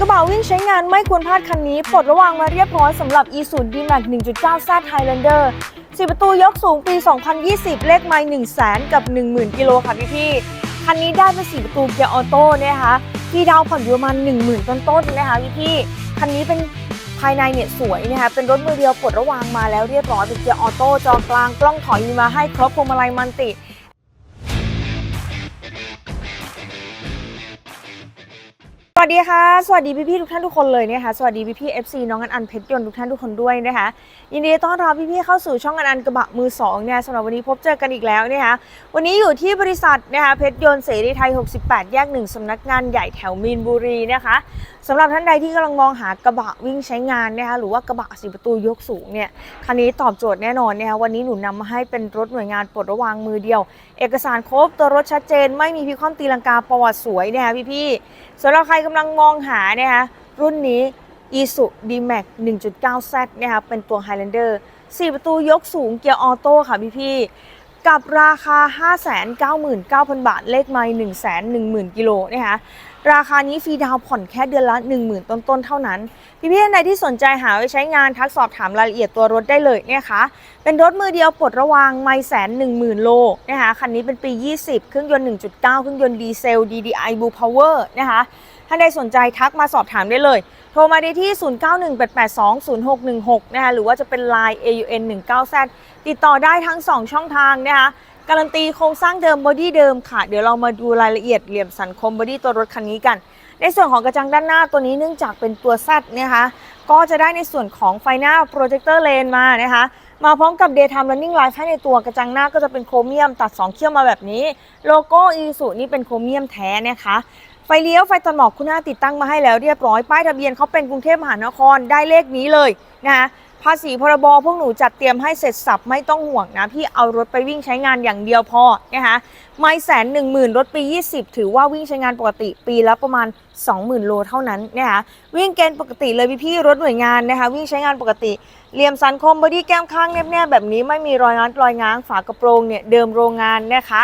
กระบะวิ่งใช้งานไม่ควรพลาดคันนี้ปลดระวางมาเรียบร้อยสำหรับ e 0 d m a x 1.9 Z Highlander 4 ประตูยกสูงปี 2020 เลขไมล์1 0 0 0 0แกับ 10,000 กิโลค่ะพี่พี่คันนี้ได้เป็น4ประตูเกียร์ออโต้นะคะที่ดาวผ่อนอยู่ประมาณ10,000 ต้นๆนะคะพี่พี่คันนี้เป็นภายในเนี่ยสวยนะคะเป็นรถมือเดียวปลดระวางมาแล้วเรียบร้อยเป็นเกียร์ออโต้จอกลางกล้องถอยมีมาให้ครบพวงมาลัยมันติ สวัสดีค่ะ สวัสดีพี่พี่ทุกท่านทุกคนเลยนะคะ สวัสดีพี่พี่เอฟซีน้องอันอันเพชรยนต์ทุกท่านทุกคนด้วยนะคะ ยินดีต้อนรับพี่พี่เข้าสู่ช่องอันอันกระบะมือสองเนี่ยสำหรับวันนี้พบเจอกันอีกแล้วนะคะ วันนี้อยู่ที่บริษัทนะคะเพชรยนต์เสรีไทย 68 แยกหนึ่งสำนักงานใหญ่แถวมีนบุรีนะคะ สำหรับท่านใดที่กำลังมองหากระบะวิ่งใช้งานนะคะหรือว่ากระบะสีประตูยกสูงเนี่ยคันนี้ตอบโจทย์แน่นอนนะคะวันนี้หนูนำมาให้เป็นรถหน่วยงานปลดระวางมือเดียว เอกสารครบตัวรถชัดเจน ไม่มีพิความตีลังกาประวัติสวยนะคะพี่ๆสำหรับใครกำลังมองหานะคะรุ่นนี้ i s u D-Max 1.9Z นะคะเป็นตัว Highlander 4 ประตูยกสูงเกียร์ออโต้ค่ะพี่ๆกับราคา 599,000 บาทเลขไมล์110,000 กิโลนะคะ ราคานี้ฟรีดาวผ่อนแค่เดือนละ 10,000 ต้นๆ เท่านั้น พี่ๆท่านใดที่สนใจหาไว้ใช้งานทักสอบถามรายละเอียดตัวรถได้เลยนะคะ เป็นรถมือเดียวปลดระวางไม่แสนหนึ่งหมื่นโลนะคะคันนี้เป็นปี 20 เครื่องยนต์ 1.9 เครื่องยนต์ดีเซล DDI Blue Power นะคะท่านใดสนใจทักมาสอบถามได้เลย โทรมาได้ที่ 0918820616 นะคะหรือว่าจะเป็น Line AUN 19 z ติดต่อได้ทั้ง 2 ช่องทางนะคะ การันตีโครงสร้างเดิมบอดี้เดิมค่ะ เดี๋ยวเรามาดูรายละเอียดเหลี่ยมสันคมบอดี้ตัวรถคันนี้กัน ในส่วนของกระจังด้านหน้าตัวนี้เนื่องจากเป็นตัว Z นะคะก็จะได้ในส่วนของไฟหน้า projector lane มานะคะมาพร้อมกับ daytime running light ให้ในตัวกระจังหน้าก็จะเป็นโครเมียมตัด 2 เขี้ยวมาแบบนี้ โลโก้อีสุนี่เป็นโครเมียมแท้นะคะไฟเลี้ยวไฟตัดหมอกคุณหน้าติดตั้งมาให้แล้วเรียบร้อยป้ายทะเบียนเขาเป็นกรุงเทพมหานครได้เลขนี้เลยนะคะาษีพรบพวกหนูจัดเตรียมให้เสร็จสับไม่ต้องห่วงนะ พี่เอารถไปวิ่งใช้งานอย่างเดียวพอนะคะไม่แสนหนึ่งหมื่นรถปี 20 ถือว่าวิ่งใช้งานปกติปีละประมาณ 20,000 โลเท่านั้นนะคะวิ่งเกณฑ์ปกติเลยพี่ๆรถหน่วยงานนะคะวิ่งใช้งานปกติเหลี่ยมสันคมบอดี้แก้มข้างแนบๆแบบนี้ไม่มีรอยงัดรอยง้างฝากระโปรงเนี่ยเดิมโรงงานนะคะ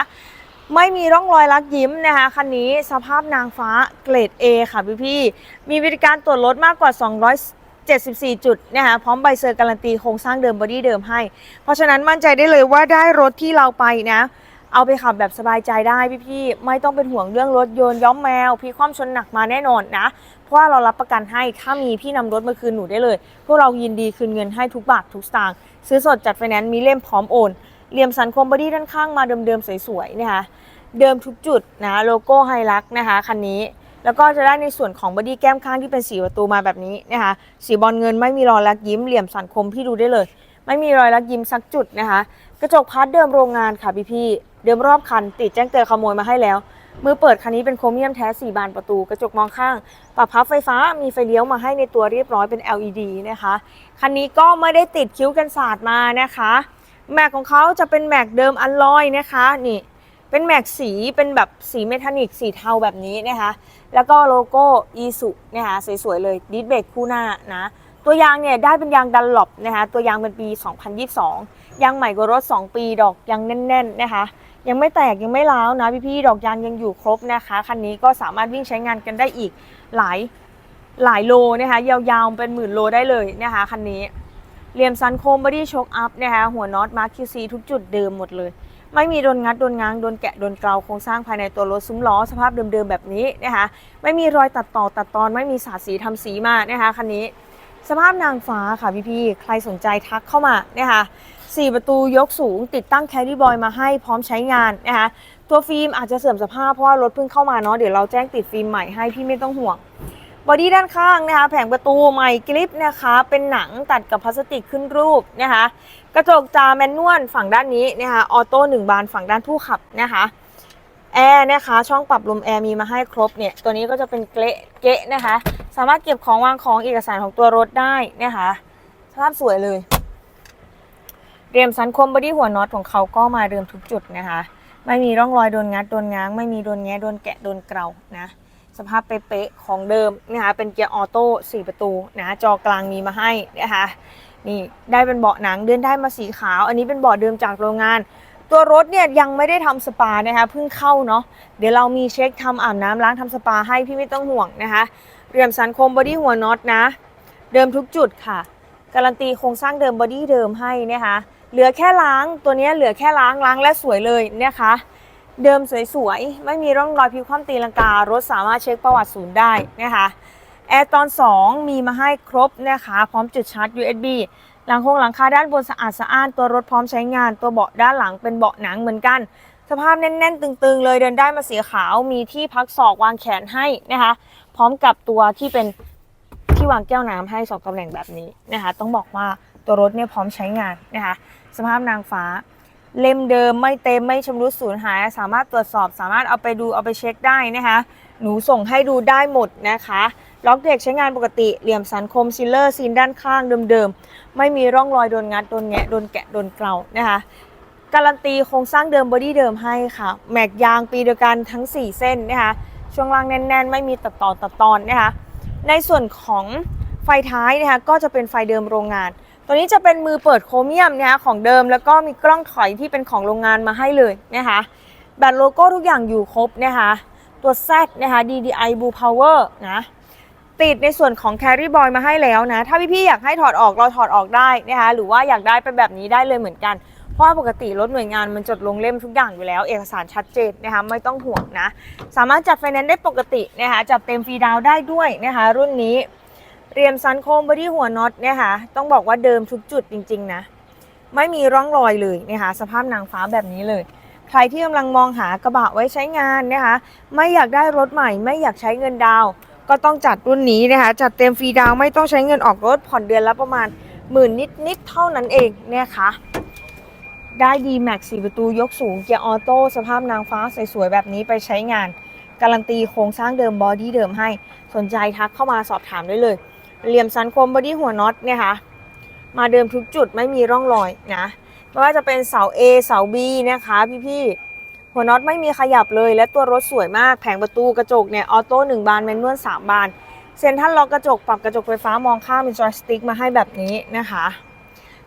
ไม่มีร่องรอยลักยิ้มนะคะคันนี้สภาพนางฟ้าเกรด A ค่ะพี่พี่มีบริการตรวจรถมากกว่า 74 จุดนะคะพร้อมใบเซอร์การันตีโครงสร้างเดิมบอดี้เดิมให้ เพราะฉะนั้นมั่นใจได้เลยว่าได้รถที่เราไปนะ เอาไปขับแบบสบายใจได้พี่ๆ ไม่ต้องเป็นห่วงเรื่องรถยนต์ย้อมแมวพลิกคว่ำชนหนักมาแน่นอนนะ เพราะว่าเรารับประกันให้ถ้ามีพี่นำรถมาคืนหนูได้เลย พวกเรายินดีคืนเงินให้ทุกบาททุกสตางค์ซื้อสดจัดไฟแนนซ์มีเล่มพร้อมโอนเหลี่ยมสันคมบอดี้ด้านข้างมาเดิมๆสวยๆนะคะเดิมทุกจุดนะโลโก้ไฮลักนะคะคันนี้ แล้วก็จะได้ในส่วนของบอดี้แก้มข้างที่เป็นสีประตูมาแบบนี้นะคะสีบอลเงินไม่มีรอยลักยิ้มเหลี่ยมสันคมพี่ดูได้เลย ไม่มีรอยลักยิ้มสักจุดนะคะ กระจกพาร์ทเดิมโรงงานค่ะพี่พี่เดิมรอบคันติดแจ้งเตือนขโมยมาให้แล้ว มือเปิดคันนี้เป็นโครเมียมแท้4บานประตู กระจกมองข้าง ปรับพับไฟฟ้ามีไฟเลี้ยวมาให้ในตัวเรียบร้อยเป็น LED นะคะ คันนี้ก็ไม่ได้ติดคิ้วกันศาสตร์มานะคะ แม็กของเขาจะเป็นแม็กเดิมอัลลอยนะคะนี่ เป็นแม็กสีเป็นแบบสีเมทัลนิกสีเทาแบบนี้นะคะ แล้วก็โลโก้อีสุนะคะสวยๆเลยดิสเบรกคู่หน้านะตัวยางเนี่ยได้เป็นยางดันหลบนะคะตัวยางเป็นปี 2022 ยางใหม่กว่ารถ 2 ปีดอกยังแน่นๆนะคะ ยังไม่แตกยังไม่ร้าวนะพี่ๆดอกยางยังอยู่ครบนะคะคันนี้ก็สามารถวิ่งใช้งานกันได้อีกหลายหลายโลนะคะยาวๆเป็นหมื่นโลได้เลยนะคะคันนี้เหลี่ยมซันโคมบอดี้โชคอัพนะคะหัวน็อตมาร์คคิวซีทุกจุดเดิมหมดเลย ไม่มีโดนงัดโดนง้างโดนแกะโดนเกลาโครงสร้างภายในตัวรถซุ้มล้อสภาพเดิมๆแบบนี้นะคะไม่มีรอยตัดต่อตัดตอนไม่มีสาดสีทำสีมานะคะคันนี้ สภาพนางฟ้าค่ะพี่ๆใครสนใจทักเข้ามานะคะสี่ประตูยกสูงติดตั้งแคดดี้บอยมาให้พร้อมใช้งานนะคะตัวฟิล์มอาจจะเสื่อมสภาพเพราะว่ารถเพิ่งเข้ามาเนาะเดี๋ยวเราแจ้งติดฟิล์มใหม่ให้พี่ไม่ต้องห่วง บอดี้ด้านข้างนะคะ แผงประตูใหม่กริปนะคะ เป็นหนังตัดกับพลาสติกขึ้นรูปนะคะ กระจกจาแมนนวลฝั่งด้านนี้นะคะ ออโต้หนึ่งบานฝั่งด้านผู้ขับนะคะแอร์นะคะ ช่องปรับลมแอร์มีมาให้ครบเนี่ย ตัวนี้ก็จะเป็นเกละเกะนะคะ สามารถเก็บของวางของเอกสารของตัวรถได้นะคะสภาพสวยเลย เรียมสันคมบอดี้หัวน็อตของเขาก็มาเดิมทุกจุดนะคะ ไม่มีร่องรอยโดนงัดโดนง้าง ไม่มีโดนแงะโดนแกะโดนเกลานะ ภาพเป๊ะๆของเดิมนะคะเป็นเกียร์ออโต้4ประตูนะจอกลางมีมาให้นะคะนี่ได้เป็นเบาะหนังเดินได้มาสีขาว อันนี้เป็นเบาะเดิมจากโรงงาน ตัวรถเนี่ยยังไม่ได้ทำสปานะคะเพิ่งเข้าเนาะเดี๋ยวเรามีเช็คทำอาบน้ำล้างทำสปาให้พี่ไม่ต้องห่วงนะคะเรียมสันคมบอดี้หัวน็อตนะ เดิมทุกจุดค่ะ การันตีโครงสร้างเดิมบอดี้เดิมให้นะคะเหลือแค่ล้างตัวนี้เหลือแค่ล้างล้างและสวยเลยนะคะ เดิมสวยๆ ไม่มีร่องรอยพิวคว่ำตีลังการถสามารถเช็คประวัติศูนย์ได้นะคะแอร์ตอน 2 มีมาให้ครบนะคะ พร้อมจุดชาร์จ USB หลังโครงหลังคาด้านบนสะอาดสะอ้านตัวรถพร้อมใช้งานตัวเบาะด้านหลังเป็นเบาะหนังเหมือนกัน สภาพแน่นๆ ตึงๆ เลยเดินได้มาสีขาวมีที่พักศอกวางแขนให้นะคะ พร้อมกับตัวที่เป็นที่วางแก้วน้ำให้สองตำแหน่งแบบนี้นะคะ ต้องบอกว่าตัวรถเนี่ยพร้อมใช้งานนะคะ สภาพนางฟ้า เล่มเดิมไม่เต็มไม่ชำรุดสูญหาย สามารถตรวจสอบ สามารถเอาไปดูเอาไปเช็คได้นะคะ หนูส่งให้ดูได้หมดนะคะ ล็อกเด็กใช้งานปกติเหลี่ยมสันคมซิลเลอร์ซีนด้านข้างเดิมๆ ไม่มีร่องรอยโดนงัดโดนแงะโดนแกะโดนเกลานะคะการันตีโครงสร้างเดิมบอดี้เดิมให้ค่ะ แม็กยางปีเดียวกันทั้ง 4 เส้นนะคะ ช่วงล่างแน่น ๆ ไม่มีตัดต่อตัดตอนนะคะ ในส่วนของไฟท้ายนะคะก็จะเป็นไฟเดิมโรงงาน ตัวนี้จะเป็นมือเปิดโครเมียมนะคะของเดิมแล้วก็มีกล้องถอยที่เป็นของโรงงานมาให้เลยนะคะแบตโลโก้ทุกอย่างอยู่ครบนะคะตัว Z นะคะ DDI Blue Power นะติดในส่วนของ Carry Boy มาให้แล้วนะ ถ้าพี่ๆอยากให้ถอดออกเราถอดออกได้นะคะหรือว่าอยากได้เป็นแบบนี้ได้เลยเหมือนกัน เพราะว่าปกติรถหน่วยงานมันจดลงเล่มทุกอย่างอยู่แล้ว เอกสารชัดเจนนะคะไม่ต้องห่วงนะ สามารถจัดไฟแนนซ์ได้ปกตินะคะจัดเต็มฟรีดาวได้ด้วยนะคะรุ่นนี้ เรียมซันโคมบอดี้หัวน็อตเนี่ยค่ะต้องบอกว่าเดิมทุกจุดจริง ๆ นะ ไม่มีร่องรอยเลยนะคะสภาพนางฟ้าแบบนี้เลย ใครที่กำลังมองหากระบะไว้ใช้งานนะคะไม่อยากได้รถใหม่ ไม่อยากใช้เงินดาวก็ต้องจัดรุ่นนี้นะคะจัดเต็มฟรีดาวไม่ต้องใช้เงินออกรถผ่อนเดือนละประมาณหมื่นนิดๆเท่านั้นเองเนี่ยค่ะได้ดีแม็กสี่ประตูยกสูงเกียร์ออโต้สภาพนางฟ้าสวยๆแบบนี้ไปใช้งาน การันตีโครงสร้างเดิมบอดี้เดิมให้ สนใจทักเข้ามาสอบถามได้เลย เหลี่ยมสันคมบอดี้หัวน็อตเนี่ยค่ะ มาเดิมทุกจุดไม่มีร่องรอยนะไม่ว่าจะเป็นเสา A เสา B นะคะพี่ๆหัวน็อตไม่มีขยับเลย และตัวรถสวยมากแผงประตูกระจกเนี่ยออโต้หนึ่งบานแมนนวลสามบานเซ็นทรัลล็อกกระจกปรับกระจกไฟฟ้ามองข้ามเป็นจอยสติ๊กมาให้แบบนี้นะคะ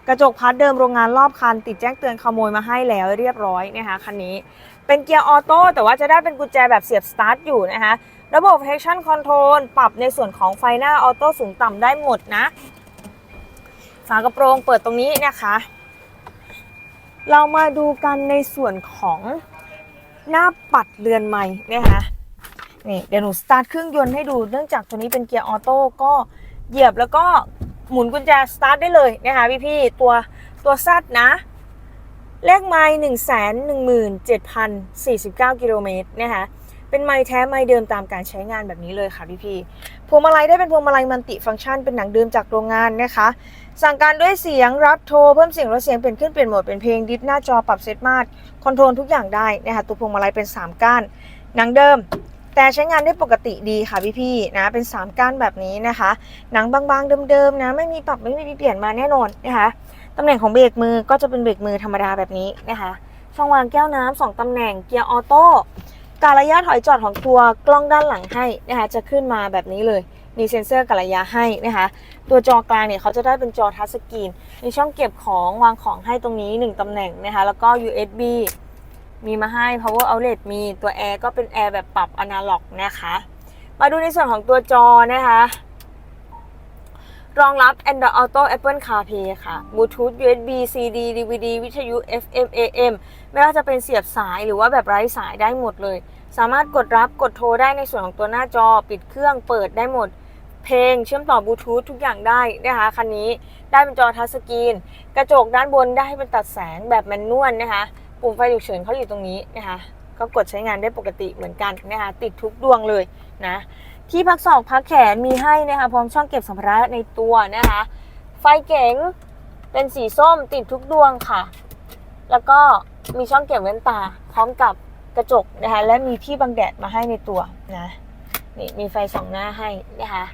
กระจกพัดเดิมโรงงานรอบคัน ติดแจ้งเตือนขโมยมาให้แล้วเรียบร้อยนะคะคันนี้ เป็นเกียร์ออโต้แต่ว่าจะได้เป็นกุญแจแบบเสียบสตาร์ทอยู่นะคะ ระบบ traction control ปรับในส่วนของไฟหน้าออโต้สูงต่ำได้หมดนะ ฝากระโปรงเปิดตรงนี้นะคะ เรามาดูกันในส่วนของหน้าปัดเรือนใหม่นะคะนี่เดี๋ยวหนูสตาร์ทเครื่องยนต์ให้ดูเนื่องจากตัวนี้เป็นเกียร์ออโต้ก็เหยียบแล้วก็หมุนกุญแจสตาร์ทได้เลยนะคะพี่ๆตัวตัวซัดนะ เลขไมล์หนึ่งแสนหนึ่งหมื่นเจ็ดพันสี่สิบเก้ากิโลเมตรนะคะ เป็นไม้แท้ไม้เดิมตามการใช้งานแบบนี้เลยค่ะพี่พี่พวงมาลัยได้เป็นพวงมาลัยมัลติฟังก์ชันเป็นหนังเดิมจากโรงงานนะคะ สั่งการด้วยเสียงรับโทรเพิ่มเสียงลดเสียงเปลี่ยนขึ้นเปลี่ยนโหมดเป็นเพลงดิสหน้าจอปรับเซตมาตรคอนโทรลทุกอย่างได้นะคะตัวพวงมาลัยเป็น 3 ก้านหนังเดิมแต่ใช้งานได้ปกติดีค่ะพี่พี่ๆนะเป็น 3 ก้านแบบนี้นะคะ หนังบางๆเดิมๆนะไม่มีปรับไม่มีเปลี่ยนมาแน่นอนนะคะตำแหน่งของเบรกมือก็จะเป็นเบรกมือธรรมดาแบบนี้นะคะช่องวางแก้วน้ำสองตำแหน่งเกียร์ออโต้ การระยะถอยจอดของตัวกล้องด้านหลังให้นะคะจะขึ้นมาแบบนี้เลยมีเซ็นเซอร์การระยะให้นะคะตัวจอกลางเนี่ยเขาจะได้เป็นจอทัชสกรีนมีช่องเก็บของวางของให้ตรงนี้ 1ตำแหน่งนะคะแล้วก็ USB มีมาให้ power outlet มีตัวแอร์ก็เป็นแอร์แบบปรับอนาล็อกนะคะ มาดูในส่วนของตัวจอนะคะรองรับ Android Auto Apple CarPlay ค่ะ Bluetooth USB CD DVD วิทยุ FM AM ไม่ว่าจะเป็นเสียบสายหรือว่าแบบไร้สายได้หมดเลย สามารถกดรับกดโทรได้ในส่วนของตัวหน้าจอ ปิดเครื่องเปิดได้หมด เพลงเชื่อมต่อบลูทูธทุกอย่างได้นะคะคันนี้ได้เป็นจอทัชสกรีน กระจกด้านบนได้เป็นตัดแสงแบบแมนนวลนะคะ ปุ่มไฟฉุกเฉินเขาอยู่ตรงนี้นะคะก็กดใช้งานได้ปกติเหมือนกันนะคะติดทุกดวงเลยนะที่พักศอกพักแขนมีให้นะคะพร้อมช่องเก็บสัมภาระในตัวนะคะ ไฟเก๋งเป็นสีส้มติดทุกดวงค่ะ แล้วก็มีช่องเก็บแว่นตา พร้อมกับ กระจกนะคะ และมีที่บังแดดมาให้ในตัวนะนี่มีไฟสองหน้าให้นะคะ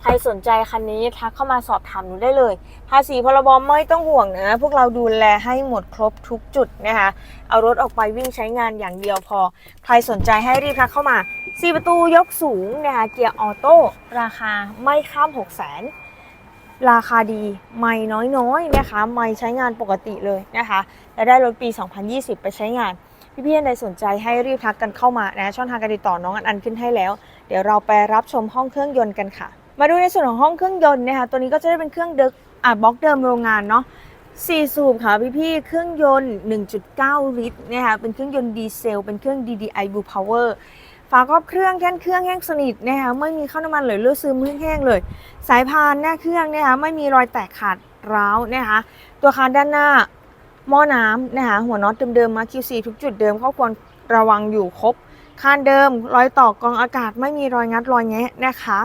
ใครสนใจคันนี้ทักเข้ามาสอบถามหนูได้เลย ภาษีพรบไม่ต้องห่วงนะ พวกเราดูแลให้หมดครบทุกจุดนะคะ เอารถออกไปวิ่งใช้งานอย่างเดียวพอ ใครสนใจให้รีบทักเข้ามา 4 ประตูยกสูงนะคะเกียร์ออโต้ราคาไม่ข้าม 6 0 0 0 0 0ราคาดีไม่น้อยๆนะคะ ไม่ใช้งานปกติเลยนะคะ และได้รถปี 2020 ไปใช้งาน พี่ๆท่านใดสนใจให้รีบทักกันเข้ามานะช่องทางการติดต่อน้องอันอันขึ้นให้แล้ว เดี๋ยวเราไปรับชมห้องเครื่องยนต์กันค่ะ มาดูในส่วนของห้องเครื่องยนต์นะคะตัวนี้ก็จะได้เป็นเครื่องเดิมอะบล็อกเดิมโรงงานเนาะสี่สูบค่ะพี่ๆ เครื่องยนต์ 1.9 ลิตรนะคะเป็นเครื่องยนต์ดีเซล เป็นเครื่อง DDI Blue Power ฝาครอบเครื่องแท่นเครื่องแห้งสนิทนะคะไม่มีข้าวน้ำมันเลยเลือดซึมแห้งๆเลย สายพานหน้าเครื่องนะคะไม่มีรอยแตกขาดร้าวนะคะตัวคานด้านหน้า หม้อน้ำนะคะหัวน็อตเดิมๆมา QC ทุกจุดเดิมข้อควรระวังอยู่ครบคานเดิม รอยต่อกองอากาศไม่มีรอยงัดรอยแงะนะคะ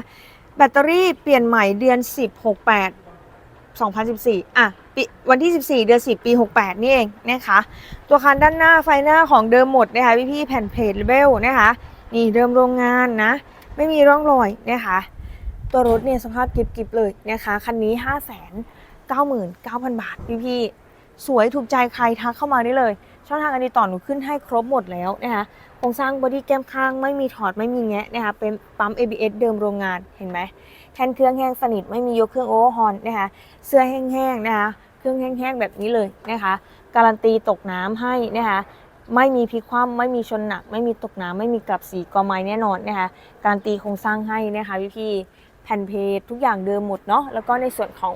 แบตเตอรี่เปลี่ยนใหม่เดือน 10 68 2014 อะวันที่ 14 เดือน 10 ปี 68 นี่เองนะคะ ตัวคันด้านหน้าไฟหน้าของเดิมหมดนะคะพี่ๆแผ่นเพจเบลนะคะ นี่เดิมโรงงานนะ ไม่มีร่องรอยนะคะ ตัวรถเนี่ยสภาพกิบๆเลยนะคะ คันนี้ 599,000 บาทพี่ๆ สวยถูกใจใครทักเข้ามาได้เลย ช่องทางการติดต่อหนูขึ้นให้ครบหมดแล้วนะคะโครงสร้างบอดี้แก้มข้างไม่มีถอดไม่มีแงะนะคะเป็นปั๊ม ABS เดิมโรงงานเห็นไหมแทนเครื่องแห้งสนิทไม่มียกเครื่องโอเวอร์ฮอลนะคะเสื้อแห้งๆนะคะเครื่องแห้งๆแบบนี้เลยนะคะการันตีตกน้ำให้นะคะไม่มีพลิกคว่ำไม่มีชนหนัก ไม่มีตกน้ำไม่มีกลับสีกอไม้แน่นอนนะคะการันตีโครงสร้างให้นะคะพี่ๆแผ่นเพจทุกอย่างเดิมหมดเนาะแล้วก็ในส่วนของ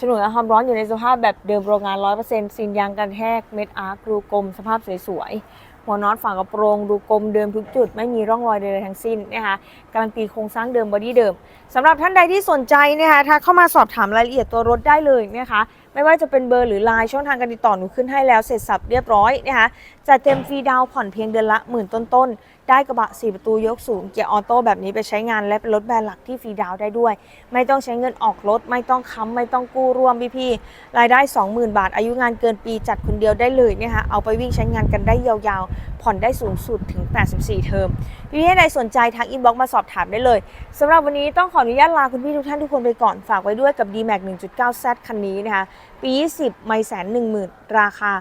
ฉนวนกันความร้อนอยู่ในสภาพแบบเดิมโรงงาน 100%ซีนยางกันแทกเม็ดอาร์ครูกลม สภาพสวยๆ หัวน็อตฝากระโปรงดูกลมเดิมทุกจุด ไม่มีร่องรอยใดๆทั้งสิ้นนะคะการันตีโครงสร้างเดิมบอดี้เดิมสำหรับท่านใดที่สนใจนะคะถ้าเข้ามาสอบถามรายละเอียดตัวรถได้เลยนะคะไม่ว่าจะเป็นเบอร์หรือไลน์ช่องทางการติดต่อหนูขึ้นให้แล้วเสร็จสับเรียบร้อยนะคะจะเต็มฟรีดาวผ่อนเพียงเดือนละหมื่นต้นๆ ได้กระบะ 4 ประตูยกสูงเกียร์ออโต้แบบนี้ไปใช้งานและเป็นรถแบรนด์หลักที่ฟรีดาวได้ด้วย ไม่ต้องใช้เงินออกรถ ไม่ต้องค้ำไม่ต้องกู้ร่วมพี่ๆรายได้ 20,000 บาท อายุงานเกินปีจัดคนเดียวได้เลยนะคะเอาไปวิ่งใช้งานกันได้ยาวๆ ผ่อนได้สูงสุดถึง 84 เทอม พี่ๆท่ใดสนใจทักอินบ็อกซ์มาสอบถามได้เลยสำหรับวันนี้ต้องขออนุญาตลาคุณพี่ทุกท่านทุกคนไปก่อนฝากไว้ด้วยกับ D-Max 1.9Z คันนี้นะคะปี 20 ไม่แสนหนึ่งหมื่นราคา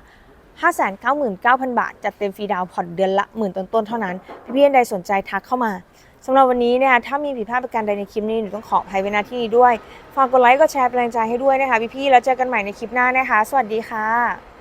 599,000 บาท จัดเต็มฟรีดาวน์ผ่อนเดือนละหมื่นต้นๆเท่านั้น พี่ๆท่านใดสนใจทักเข้ามาสำหรับวันนี้เนี่ยถ้ามีผิดพลาดประการใดในคลิปนี้หนูต้องขออภัยไว้ณที่นี้ด้วย ฝากกดไลค์กดแชร์เป็นแรงใจให้ด้วยนะคะพี่ๆแล้วเจอกันใหม่ในคลิปหน้านะคะ สวัสดีค่ะ